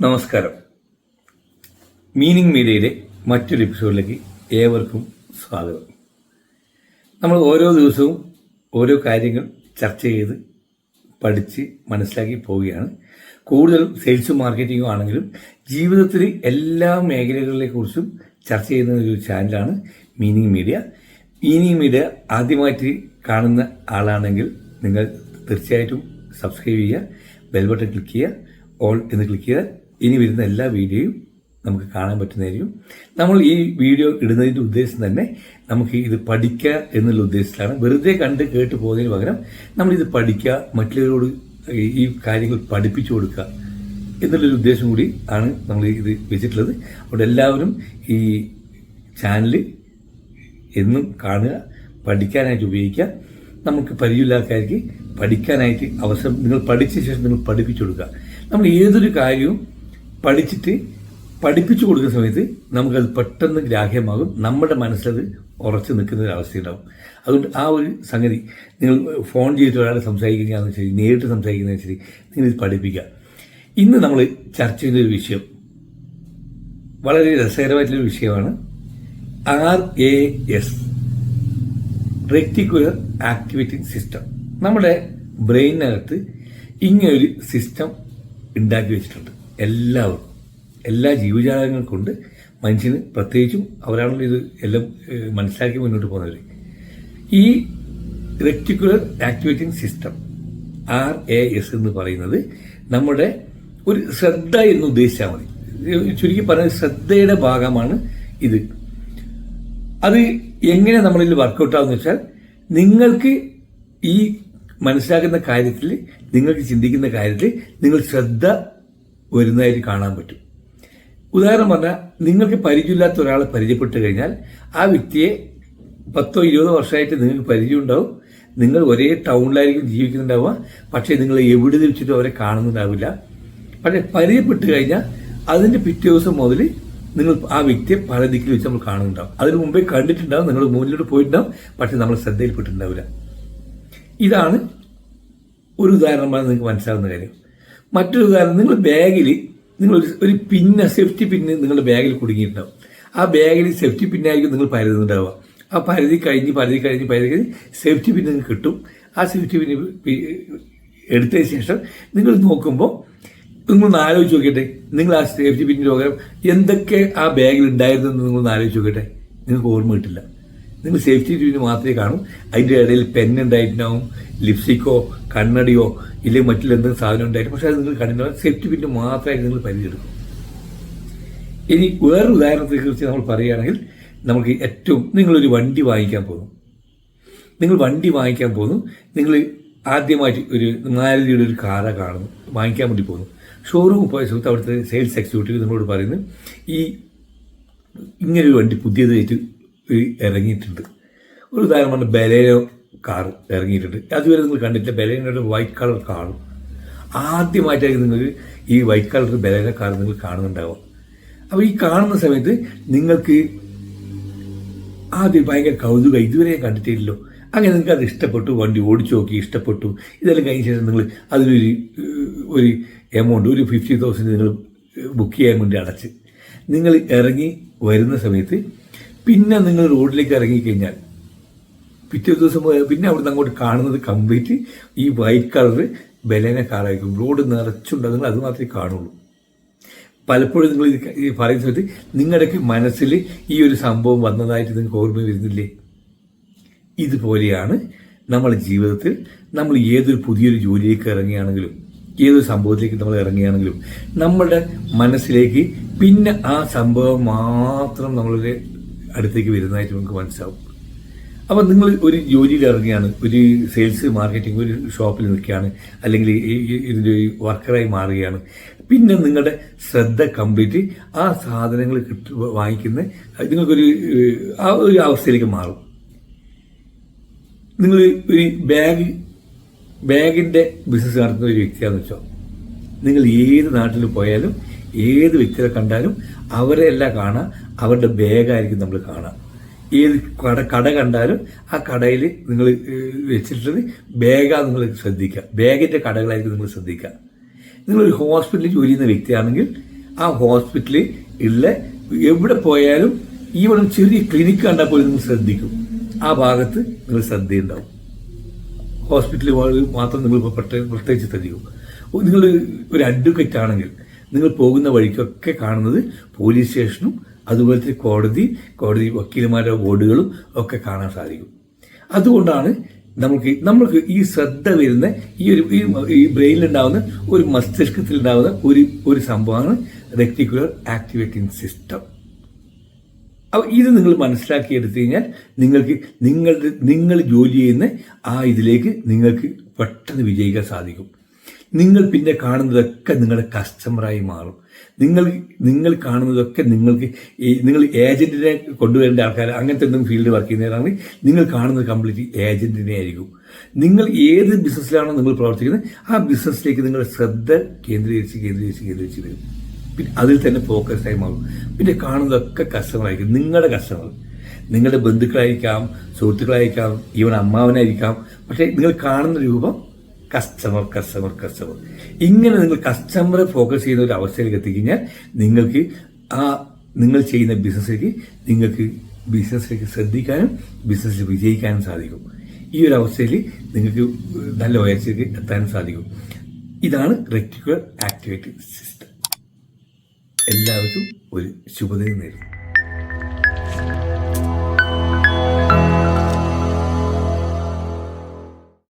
നമസ്കാരം. മീനിങ് മീഡിയയിലെ മറ്റൊരു എപ്പിസോഡിലേക്ക് ഏവർക്കും സ്വാഗതം. നമ്മൾ ഓരോ ദിവസവും ഓരോ കാര്യങ്ങൾ ചർച്ച ചെയ്ത് പഠിച്ച് മനസ്സിലാക്കി പോവുകയാണ്. കൂടുതലും സെയിൽസും മാർക്കറ്റിങ്ങും ആണെങ്കിലും ജീവിതത്തിൽ എല്ലാ മേഖലകളെ കുറിച്ചും ചർച്ച ചെയ്യുന്ന ഒരു ചാനലാണ് മീനിങ് മീഡിയ മീനിങ് മീഡിയ ആദ്യമായിട്ട് കാണുന്ന ആളാണെങ്കിൽ നിങ്ങൾ തീർച്ചയായിട്ടും സബ്സ്ക്രൈബ് ചെയ്യുക ബെൽബട്ടൺ ക്ലിക്ക് ചെയ്യുക ഓൾ എന്ന് ക്ലിക്ക് ചെയ്താൽ ഇനി വരുന്ന എല്ലാ വീഡിയോയും നമുക്ക് കാണാൻ പറ്റുന്നതായിരിക്കും. നമ്മൾ ഈ വീഡിയോ ഇടുന്നതിന്റെ ഉദ്ദേശം തന്നെ നമുക്ക് ഇത് പഠിക്കുക എന്നുള്ള ഉദ്ദേശത്തിലാണ്. വെറുതെ കണ്ട് കേട്ട് പോകുന്നതിന് പകരം നമ്മളിത് പഠിക്കുക മറ്റുള്ളവരോട് ഈ- കാര്യങ്ങൾ പഠിപ്പിച്ചു കൊടുക്കുക എന്നുള്ളൊരു ഉദ്ദേശം കൂടി ആണ് നമ്മൾ ഇത് വെച്ചിട്ടുള്ളത്. അതുകൊണ്ട് എല്ലാവരും ഈ ചാനൽ എന്നും കാണുക പഠിക്കാനായിട്ട് ഉപയോഗിക്കുക. നമുക്ക് പരിചയമില്ലാത്തക്കാർക്ക് പഠിക്കാനായിട്ട് അവസരം നിങ്ങൾ പഠിച്ച ശേഷം നിങ്ങൾ പഠിപ്പിച്ചു കൊടുക്കുക. നമ്മൾ ഏതൊരു കാര്യവും പഠിച്ചിട്ട് പഠിപ്പിച്ചു കൊടുക്കുന്ന സമയത്ത് നമുക്കത് പെട്ടെന്ന് ഗ്രാഹ്യമാകും. നമ്മുടെ മനസ്സിലത് ഉറച്ചു നിൽക്കുന്ന ഒരു അവസ്ഥയുണ്ടാവും. അതുകൊണ്ട് ആ ഒരു സംഗതി നിങ്ങൾ ഫോൺ ചെയ്തിട്ട് ഒരാളെ സംസാരിക്കുകയാണെന്ന് ശരി നേരിട്ട് സംസാരിക്കുന്നതെന്ന് ശരി നിങ്ങൾ ഇത് പഠിപ്പിക്കുക. ഇന്ന് നമ്മൾ ചർച്ച ചെയ്യുന്ന ഒരു വിഷയം വളരെ രസകരമായിട്ടുള്ളൊരു വിഷയമാണ്. R A S reticular activity system. നമ്മുടെ ബ്രെയിനകത്ത് ഒരു സിസ്റ്റം ഉണ്ടാക്കി വെച്ചിട്ടുണ്ട്. എല്ലാവർക്കും എല്ലാ ജീവജാലങ്ങൾക്കുണ്ട് മനുഷ്യന് പ്രത്യേകിച്ചും അവരാണല്ലോ ഇത് എല്ലാം മനസ്സിലാക്കി മുന്നോട്ട് പോകുന്നവർ ഈ reticular activating system R A S എന്ന് പറയുന്നത് നമ്മുടെ ഒരു ശ്രദ്ധ എന്ന് ഉദ്ദേശിച്ചാൽ മതി. ചുരുക്കി പറഞ്ഞ ശ്രദ്ധയുടെ ഭാഗമാണ് ഇത്. അത് എങ്ങനെ നമ്മളിൽ വർക്കൗട്ട് ആവുന്ന വെച്ചാൽ നിങ്ങൾക്ക് ഈ മനസ്സിലാക്കുന്ന കാര്യത്തിൽ നിങ്ങൾക്ക് ചിന്തിക്കുന്ന കാര്യത്തിൽ നിങ്ങൾ ശ്രദ്ധ വരുന്നതായിട്ട് കാണാൻ പറ്റും. ഉദാഹരണം പറഞ്ഞാൽ നിങ്ങൾക്ക് പരിചയമില്ലാത്ത ഒരാളെ പരിചയപ്പെട്ട് കഴിഞ്ഞാൽ ആ വ്യക്തിയെ പത്തോ ഇരുപതോ വർഷമായിട്ട് നിങ്ങൾക്ക് പരിചയം ഉണ്ടാവും നിങ്ങൾ ഒരേ ടൗണിലായിരിക്കും ജീവിക്കുന്നുണ്ടാവുക. പക്ഷേ നിങ്ങൾ എവിടെ വെച്ചിട്ടും അവരെ കാണുന്നുണ്ടാവില്ല. പക്ഷേ പരിചയപ്പെട്ട് കഴിഞ്ഞാൽ അതിന്റെ പിറ്റേ ദിവസം മുതൽ നിങ്ങൾ ആ വ്യക്തിയെ പല ദിക്കിൽ വെച്ച് നമ്മൾ കാണുന്നുണ്ടാവും. അതിന് മുമ്പേ കണ്ടിട്ടുണ്ടാവും നിങ്ങൾ മുന്നിലോട്ട് പോയിട്ടുണ്ടാവും പക്ഷെ നമ്മൾ ശ്രദ്ധയിൽപ്പെട്ടിട്ടുണ്ടാവില്ല. ഇതാണ് ഒരു ഉദാഹരണമാണ് നിങ്ങൾക്ക് മനസ്സിലാവുന്ന കാര്യം. മറ്റൊരു കാരണം നിങ്ങൾ ബാഗിൽ നിങ്ങൾ ഒരു പിന്ന സേഫ്റ്റി പിന്ന് നിങ്ങളുടെ ബാഗിൽ കുടുങ്ങിയിട്ടുണ്ടാവും. ആ ബാഗിൽ സേഫ്റ്റി പിന്നായിരിക്കും നിങ്ങൾ പരതുന്നുണ്ടാവുക ആ പരിധി കഴിഞ്ഞ് പരിധി കഴിഞ്ഞ് പരിധി കഴിഞ്ഞ് സേഫ്റ്റി പിന്നെ നിങ്ങൾക്ക് കിട്ടും. ആ സേഫ്റ്റി പിന്നെ എടുത്തതിന് ശേഷം നിങ്ങൾ നോക്കുമ്പോൾ നിങ്ങളൊന്ന് ആലോചിച്ച് നോക്കട്ടെ നിങ്ങൾ ആ സേഫ്റ്റി പിന്നിന് പകരം എന്തൊക്കെ ആ ബാഗിൽ ഉണ്ടായിരുന്നു എന്ന് നിങ്ങളൊന്ന് ആലോചിച്ച് നോക്കട്ടെ നിങ്ങൾക്ക് ഓർമ്മ കിട്ടില്ല. നിങ്ങൾ സേഫ്റ്റി പിന്ന് മാത്രമേ കാണൂ. അതിന്റെ ഇടയിൽ പെൻ ഉണ്ടായിട്ടുണ്ടാവും. ലിപ്സ്റ്റിക്കോ കണ്ണടിയോ ഇല്ലെങ്കിൽ മറ്റിലെന്തെങ്കിലും സാധനം ഉണ്ടായിട്ട് പക്ഷെ അത് നിങ്ങൾ കണ്ടില്ല സേഫ്റ്റി പിന്നെ മാത്രമായിട്ട് നിങ്ങൾ പരിചയമെടുക്കും. ഇനി വേറൊരു ഉദാഹരണത്തെ കുറിച്ച് നമ്മൾ പറയുകയാണെങ്കിൽ നമുക്ക് ഏറ്റവും നിങ്ങളൊരു വണ്ടി വാങ്ങിക്കാൻ പോകുന്നു. നിങ്ങൾ വണ്ടി വാങ്ങിക്കാൻ പോകുന്നു. നിങ്ങൾ ആദ്യമായിട്ട് ഒരു മാരുതിയുടെ ഒരു കാറ കാണുന്നു. വാങ്ങിക്കാൻ വേണ്ടി പോകുന്നു. ഷോറൂമിൽ പോയ സമയത്ത് അവിടുത്തെ സെയിൽസ് എക്സിക്യൂട്ടീവ് നിങ്ങളോട് പറയുന്നു ഈ ഇങ്ങനൊരു വണ്ടി പുതിയതായിട്ട് ഇറങ്ങിയിട്ടുണ്ട്. ഒരു ഉദാഹരണം പറഞ്ഞാൽ ബലേനോ കാർ ഇറങ്ങിയിട്ടുണ്ട്. അതുവരെ നിങ്ങൾ കണ്ടിട്ടില്ല. ബലേനയുടെ വൈറ്റ് കളർ കാർ ആദ്യമായിട്ടായിരിക്കും നിങ്ങൾ ഈ വൈറ്റ് കളർ ബലേന കാർ നിങ്ങൾ കാണുന്നുണ്ടാവാം അപ്പോൾ ഈ കാണുന്ന സമയത്ത് നിങ്ങൾക്ക് ആദ്യം ഭയങ്കര കൗതുക. ഇതുവരെ കണ്ടിട്ടില്ലല്ലോ. അങ്ങനെ നിങ്ങൾക്ക് അത് ഇഷ്ടപ്പെട്ടു. വണ്ടി ഓടിച്ചു നോക്കി ഇഷ്ടപ്പെട്ടു. ഇതെല്ലാം കഴിഞ്ഞ ശേഷം നിങ്ങൾ അതിനൊരു ഒരു എമൗണ്ട് ഒരു ഫിഫ്റ്റി തൗസൻഡ് നിങ്ങൾ ബുക്ക് ചെയ്യാൻ വേണ്ടി അടച്ച്. നിങ്ങൾ ഇറങ്ങി വരുന്ന സമയത്ത് പിന്നെ നിങ്ങൾ റോഡിലേക്ക് ഇറങ്ങിക്കഴിഞ്ഞാൽ പിറ്റേ ദിവസം പിന്നെ അവിടുന്ന് അങ്ങോട്ട് കാണുന്നത് കംപ്ലീറ്റ് ഈ വൈറ്റ് കളർ ബലേന കാറായിരിക്കും. റോഡ് നിറച്ചുണ്ടെങ്കിൽ അത് മാത്രമേ കാണുള്ളൂ. പലപ്പോഴും നിങ്ങൾ ഈ പറയുന്ന സമയത്ത് നിങ്ങളുടെയൊക്കെ മനസ്സിൽ ഈ ഒരു സംഭവം വന്നതായിട്ട് നിങ്ങൾക്ക് ഓർമ്മ വരുന്നില്ലേ? ഇതുപോലെയാണ് നമ്മുടെ ജീവിതത്തിൽ നമ്മൾ ഏതൊരു പുതിയൊരു ജോലിയിലേക്ക് ഇറങ്ങുകയാണെങ്കിലും ഏതൊരു സംഭവത്തിലേക്ക് നമ്മൾ ഇറങ്ങുകയാണെങ്കിലും നമ്മളുടെ മനസ്സിലേക്ക് പിന്നെ ആ സംഭവം മാത്രം നമ്മളുടെ അടുത്തേക്ക് വരുന്നതായിട്ട് നമുക്ക് മനസ്സിലാവും. അപ്പം നിങ്ങൾ ഒരു ജോലിയിൽ ഇറങ്ങുകയാണ് ഒരു സെയിൽസ് മാർക്കറ്റിംഗ് ഒരു ഷോപ്പിൽ നിൽക്കുകയാണ് അല്ലെങ്കിൽ ഇതിന്റെ വർക്കറായി മാറുകയാണ്. പിന്നെ നിങ്ങളുടെ ശ്രദ്ധ കംപ്ലീറ്റ് ആ സാധനങ്ങൾ കിട്ട വാങ്ങിക്കുന്ന നിങ്ങൾക്കൊരു ആ ഒരു അവസ്ഥയിലേക്ക് മാറും. നിങ്ങൾ ഒരു ബാഗ് ബാഗിന്റെ ബിസിനസ് നടത്തുന്ന ഒരു വ്യക്തിയാണെന്ന് വെച്ചോ. നിങ്ങൾ ഏത് നാട്ടിൽ പോയാലും ഏത് വ്യക്തിയെ കണ്ടാലും അവരെ എല്ലാം കാണാം അവരുടെ ബാഗായിരിക്കും നമ്മൾ കാണാം. ഏത് കട കട കണ്ടാലും ആ കടയിൽ നിങ്ങൾ വെച്ചിട്ടുള്ളത് ബാഗാ നിങ്ങൾ ശ്രദ്ധിക്കുക. ബാഗിന്റെ കടകളായിരിക്കും നിങ്ങൾ ശ്രദ്ധിക്കുക. നിങ്ങളൊരു ഹോസ്പിറ്റലിൽ ജോലി ചെയ്യുന്ന വ്യക്തിയാണെങ്കിൽ ആ ഹോസ്പിറ്റലിൽ ഉള്ള എവിടെ പോയാലും ഈവൺ ചെറിയ ക്ലിനിക്ക് കണ്ടാൽ പോലും നിങ്ങൾ ശ്രദ്ധിക്കും. ആ ഭാഗത്ത് നിങ്ങൾ ശ്രദ്ധയുണ്ടാവും. ഹോസ്പിറ്റലിൽ മാത്രം നിങ്ങൾ പ്രത്യേകിച്ച് ശ്രദ്ധിക്കും. നിങ്ങൾ ഒരു അഡ്വക്കേറ്റ് ആണെങ്കിൽ നിങ്ങൾ പോകുന്ന വഴിക്കൊക്കെ കാണുന്നത് പോലീസ് സ്റ്റേഷനും അതുപോലത്തെ കോടതി കോടതി വക്കീലുമാരുടെ ബോർഡുകളും ഒക്കെ കാണാൻ സാധിക്കും. അതുകൊണ്ടാണ് നമുക്ക് നമ്മൾക്ക് ഈ ശ്രദ്ധ വരുന്ന ഈ ഒരു ഈ ബ്രെയിനിലുണ്ടാവുന്ന ഒരു മസ്തിഷ്കത്തിൽ ഉണ്ടാവുന്ന ഒരു ഒരു സംഭവമാണ് റെക്ടിക്കുലർ ആക്ടിവേറ്റിംഗ് സിസ്റ്റം. അപ്പോൾ ഇത് നിങ്ങൾ മനസ്സിലാക്കി മനസ്സിലാക്കിയെടുത്തു കഴിഞ്ഞാൽ നിങ്ങൾക്ക് നിങ്ങളുടെ നിങ്ങൾ ജോലി ചെയ്യുന്ന ആ ഇതിലേക്ക് നിങ്ങൾക്ക് പെട്ടെന്ന് വിജയിക്കാൻ സാധിക്കും. നിങ്ങൾ പിന്നെ കാണുന്നതൊക്കെ നിങ്ങളുടെ കസ്റ്റമറായി മാറും. നിങ്ങൾ നിങ്ങൾ കാണുന്നതൊക്കെ നിങ്ങൾക്ക് നിങ്ങൾ ഏജന്റിനെ കൊണ്ടുവരേണ്ട ആൾക്കാർ അങ്ങനത്തെ എന്തെങ്കിലും ഫീൽഡ് വർക്ക് ചെയ്യുന്നവരാണെങ്കിൽ നിങ്ങൾ കാണുന്നത് കംപ്ലീറ്റ് ഏജന്റിനെ ആയിരിക്കും. നിങ്ങൾ ഏത് ബിസിനസ്സിലാണോ നിങ്ങൾ പ്രവർത്തിക്കുന്നത് ആ ബിസിനസ്സിലേക്ക് നിങ്ങൾ ശ്രദ്ധ കേന്ദ്രീകരിച്ച് കേന്ദ്രീകരിച്ച് കേന്ദ്രീകരിച്ച് വരും. പിന്നെ അതിൽ തന്നെ ഫോക്കസ് ആയി മാറും. പിന്നെ കാണുന്നതൊക്കെ കസ്റ്റമറായിരിക്കും നിങ്ങളുടെ കസ്റ്റമർ നിങ്ങളുടെ ബന്ധുക്കളായിരിക്കാം സുഹൃത്തുക്കളായിരിക്കാം ഈവൻ അമ്മാവനായിരിക്കാം. പക്ഷേ നിങ്ങൾ കാണുന്ന രൂപം കസ്റ്റമർ കസ്റ്റമർ കസ്റ്റമർ. ഇങ്ങനെ നിങ്ങൾ കസ്റ്റമറെ ഫോക്കസ് ചെയ്യുന്ന ഒരു അവസ്ഥയിലേക്ക് എത്തിക്കഴിഞ്ഞാൽ നിങ്ങൾക്ക് ആ നിങ്ങൾ ചെയ്യുന്ന ബിസിനസ്സിലേക്ക് നിങ്ങൾക്ക് ബിസിനസ്സിലേക്ക് ശ്രദ്ധിക്കാനും ബിസിനസ്സിൽ വിജയിക്കാനും സാധിക്കും. ഈ ഒരു അവസ്ഥയിൽ നിങ്ങൾക്ക് നല്ല ഉയർച്ചയ്ക്ക് എത്താനും സാധിക്കും. ഇതാണ് റെക്ടിക്കുലർ ആക്ടിവേറ്റിംഗ് സിസ്റ്റം എല്ലാവർക്കും ഒരു ശുഭദിനം നേരുന്നു.